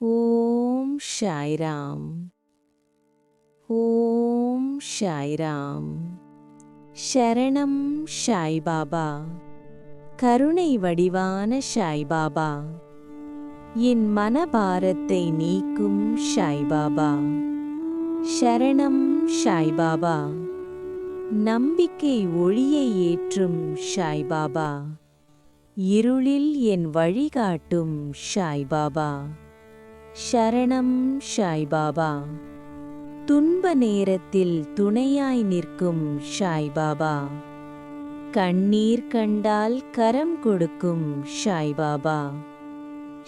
ஓம் ஷாய்ராம் ஓம் ஷாய்ராம் சரணம் ஷாய்பாபா கருணை வடிவான ஷாய்பாபா என் மனபாரத்தை நீக்கும் ஷாய்பாபா சரணம் ஷாய்பாபா நம்பிக்கை ஒளியை ஏற்றும் ஷாய்பாபா இருளில் என் வழிகாட்டும் ஷாய்பாபா சரணம் ஷாய்பாபா துன்ப நேரத்தில் துணையாய் நிற்கும் ஷாய்பாபா கண்ணீர் கண்டால் கரம் கொடுக்கும் ஷாய்பாபா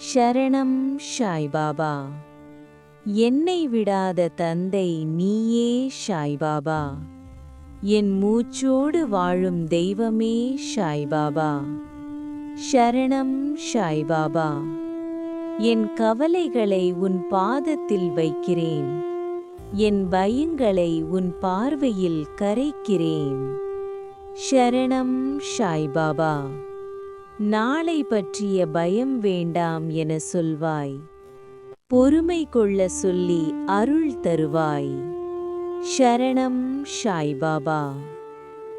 சரணம் ஷாய்பாபா என்னை விடாத தந்தை நீயே ஷாய்பாபா என் மூச்சோடு வாழும் தெய்வமே ஷாய்பாபா ஷரணம் ஷாய்பாபா என் கவலைகளை உன் பாதத்தில் வைக்கிறேன். என் பயங்களை உன் பார்வையில் கரைக்கிறேன். ஷரணம் ஷாய்பாபா நாளை பற்றிய பயம் வேண்டாம் என சொல்வாய். பொறுமை கொள்ள சொல்லி அருள் தருவாய். ஷரணம் ஷாய்பாபா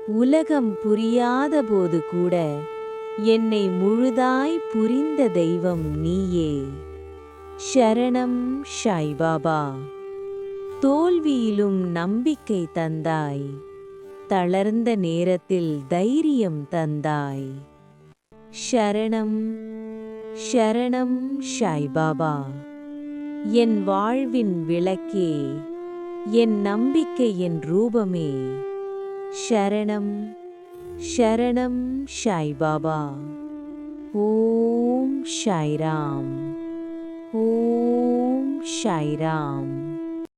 உலகம் புரியாத போது கூட என்னை முழுதாய் புரிந்த தெய்வம் நீயே. ஷரணம் ஷாய்பாபா தோல்வியிலும் நம்பிக்கை தந்தாய். தளர்ந்த நேரத்தில் தைரியம் தந்தாய். ஷரணம் ஷரணம் ஷாய்பாபா என் வாழ்வின் விளக்கே என் நம்பிக்கையின் ரூபமே. ஷரணம் ஷரணம் ஷாய்பாபா ஓம் ஷாய்ராம் ஓம் ஷாய்ராம்